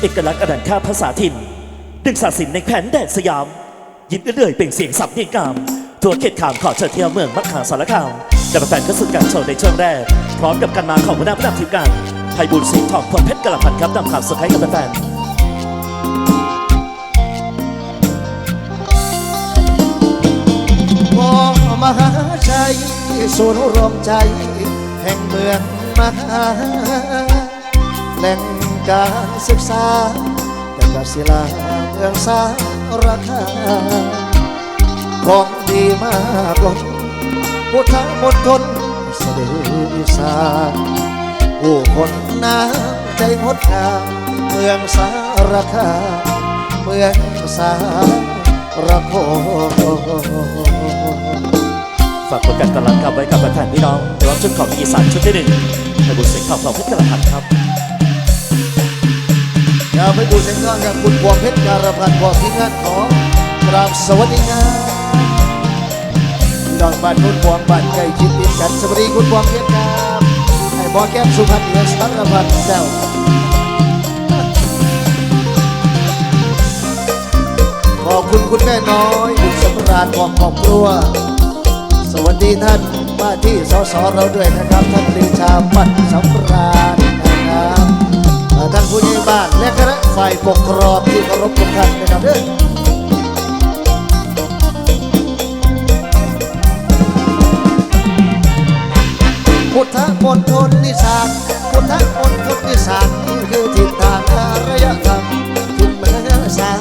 เอกลักษณ์อดันค่าภาษาถิ่น ดึงศาสินในแผ่นแดนสยาม ยินเอื่อยเป็นเสียงสับเนียงกามตัวเขตขามขอเชิญเที่ยวเมืองมักขาสารคามจะมาแฟนเข้าสู่การโชว์ในช่วงแรก พร้อมกับการมาของหัวหน้าผู้นำทีมงานไพบุญสิงห์ทองพลเพชรกระพันครับนำข่าวเซอร์ไพรส์กับแฟนมองมหาชัยศูนย์รวมใจ แห่งเมืองมหาแหล่ง การศึกษา แต่กับศิลาเมืองสารคามของดีมากล้นพุทธมณฑลสดืออีสานผู้คนน้ำใจงดงามเมืองสารคามเมืองสารคามฝากผลการตลาดกับไว้กับแฟนพี่น้องในวันชุดของอีสานชุดที่หนึ่งไพบุญสิงห์ทองพลเพชรกระพันครับ อย่าไปดูเสียงก้อนกับคุณพวงเพชรการพันธ์พวงที่งานของกราบสวัสดีงามพี่น้องบ้านคุณพวงบานใกล้ชิดติดกันสวัสดีคุณพวงเพชรครับไอ้บอแก้มสุพรรณเหนือสารพันธ์เจ้าขอบคุณคุณแม่น้อยบุญสำราญของครอบครัว สวัสดีท่านมาที่สสเราด้วยนะครับท่านปรีชาปัตสำราญนะครับายปกครองที่เคารพทุกท่านนะครับเด้อพุทธมณฑลนิสานพุทธมณฑลนิสานคือทิศทางอารยธรรมทิศมรณะสาน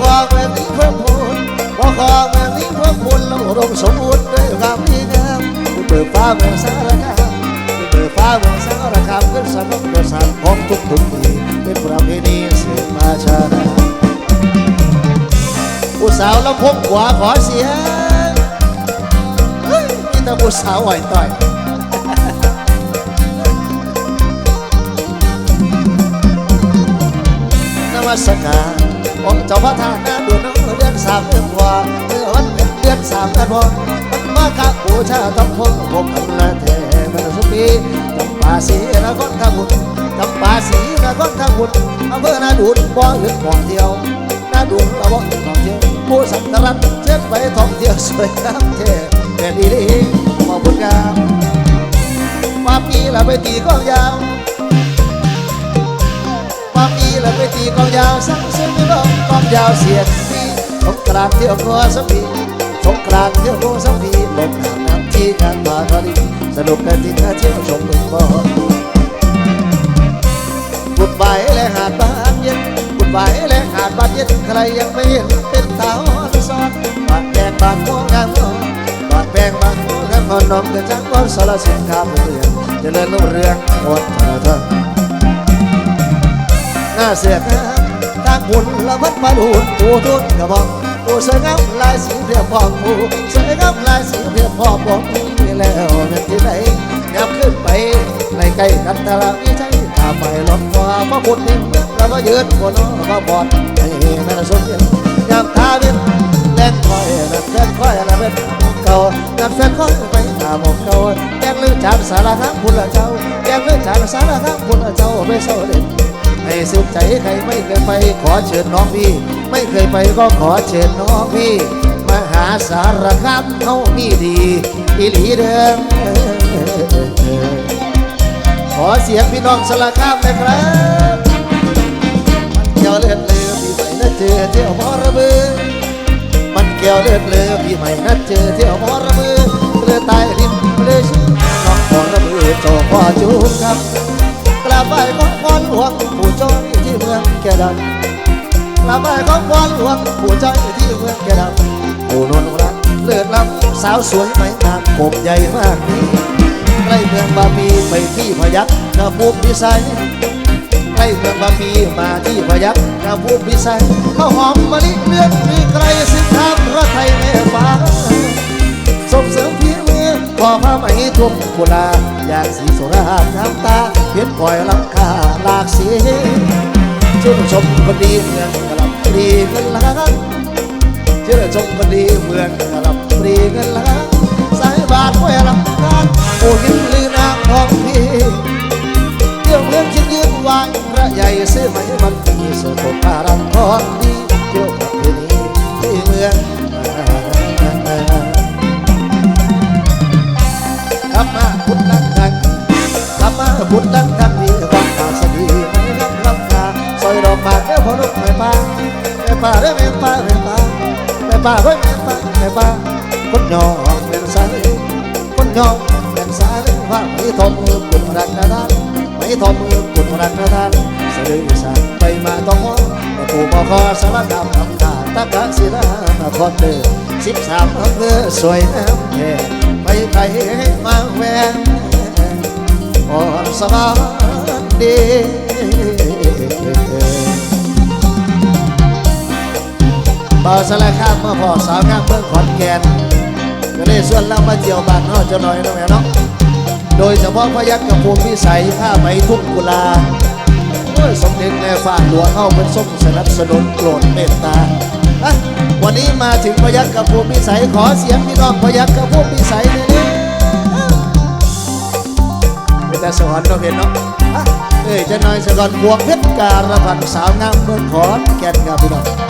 ขอแม่นี้เพิ่มพูนพอขอแม่นี้เพิ่มพูนแล้วอุดมสมบูรณ์ด้วยความดีงามคุณเบิกฟ้าเมืองสารคามคุณเบิกฟ้าเมืองสารคามขึ้นสมบูรณ์สารของทุกทุกๆปีเป็นประเพณีสืบมาชาดาผู้สาวลำพงขวาขอเสียงเฮ้ยนี่แต่ผู้สาวไหวต่อยนมัสการ องเจ้าพระธาตุนาดูน้องเดือนสามเดือนกว่าเมื่อวันเป็นเดือนสามเดือนวันมันมาคักบูชาต้งพงผมกันละเทมันสุปีจำปาสีนครทาบุญจำปาสีนครทาบุญอำเภอนาดูนบ่ออื่นบ่อเที่ยวนาดูนกระบอกท่องเที่ยวผู้สักการะเช็ดไปท่องเที่ยวสวยงามเท่เป็นดีดีมาบุญงามมาปีละไปตีกลองยาว มาปีและไปตีกลองยาวสักซึ่งไม่ร้องกลองยาวเสียงปีสงกรานเที่ยวกัวสักปีสงกรานเที่ยวกัวสักปีลงน้ำน้ำที่งานมาทอดีสนุกกันที่ท่าเที่ยวชมเมืองบ่อบุดใบและหาดบานเย็นบุดใบและหาดบานเย็นใครยังไม่เห็นเป็นตาอ่อนซ้อนบาดแดงบาดโมงามอ่อนบาดแดงบาดโมงามอ่อนน้องเกิดจากก้อนสารสินค้ารเรืองเจริญรุ่งเรืองหมดเถิดเถิด หน้าเสียนะทางบุญละพัดมาดูนปูทุนกระบอกปูสวยงามลายสีเพียบพองปูสวยงามลายสีเพียบพองบอกนี่แล้วนั่นที่ไหนยับขึ้นไปในใกล้กันตลาดวิชัยถ้าไปลดว่าพระพุทธนี่แล้วก็ยืนบนน้องพระบอดให้แม่สมเด็จยามทาเป็นแรงคอยนั่นแฟนคอยนั่นเป็นเก่านั่นแฟนคอยไปตามองเก่าแกงลือจานสารทั้งพุทธเจ้าแกงลือจานสารทั้งพุทธเจ้าไม่เศร้าเด่น ให้สุขใจใครไม่เคยไปขอเชิญน้องพี่ ไม่เคยไปก็ขอเชิญน้องพี่ มหาสารคามเขามีดีอีหลีเดิมขอเสียงพี่น้องสารคามเลยครับมันเกี่ยวเลือดเลือพี่ใหม่นัดเจอเที่ยวมอระเบือมันเกี่ยวเลือดเลือพี่ใหม่นัดเจอเที่ยวมอระเบือเรือตายริมเรือชื่อน้องมอระเบือโจพ่อจูบครับกราบ ไหว้ของพรหลวงผู้จ้อยที่เมืองแก่ดำกราบไหว้ของพรหลวงผู้จ้อยที่เมืองแก่ดำผู้นวลรักเลือดล้ำสาวสวยไหมงามผมใหญ่มากนี้ใกล้เมืองบาปีไปที่พยัคฆ์กระพูมพิสัยใกล้เมืองบาปีมาที่พยัคฆ์กระพูมพิสัยข้าวหอมมะลิเลือดมีใครสิทามพระไทยแม่ฟ้าง มือพอพระไหมทุ่มกุลาอยากสีโสราน้ำตาเพียนปล่อยลังคาลาเสียชื่นชมคนดีเมืองกล่ำปรีเงินล้านชื่นชมคนดีเมืองกล่ำปรีเงินล้านสายบาทไว้ลำการโอ้ยินลือนางทองพี่เที่ยวเมืองคิดยืนวางพระใหญ่ซื้อไหมมันมีเสื้อผมอารำทอดีเที่ยวประเพณีที่เมือง กลับมาพุทธังกังกลับมาพุทธังกังมีความตาสดีไม่รับรับตาซอยดอกบานเด้อพอลูกแม่ป้าแม่ป้าเด้อแม่ป้าแม่ป้าแม่ป้าเฮ้ยแม่ป้าแม่ป้าคนยองเป็นสายคนยองเป็นสายว่าไม่ทอมือกุนรักนาทานไม่ทอมือกุนรักนาทานสะดือสานไปมาต้องมองมาปูมาคอสารคามคำขาตะกะศิลานครเดิมสิบสามอำเภอสวยน้ำแค่ไปไปมา งอ่อนสวัสดีบ่าวสารคามมาพอสาวงามเมืองขอนแก่นก็เลยส่วนเรามาเที่ยวบ้านเฮาจะหน่อยนะแม่เนาะโดยเฉพาะพยักกระพูมิสัยผ้าไหมทุ่งกุลาสมเด็จแม่ฟ้าหลวงเฮาเป็นส้มสนับสนุนโปรดเมตตาวันนี้มาถึงพยักกระพูมิสัยขอเสียงพี่น้องพยักกระพูมิสัยหน่อยดิเป็น แต่สวรรค์เราเห็นเนาะเอ้ยจะน้อยสะกอนบวกเพชรการพันสาวงามเมืองขอนแก่นครับพี่น้อง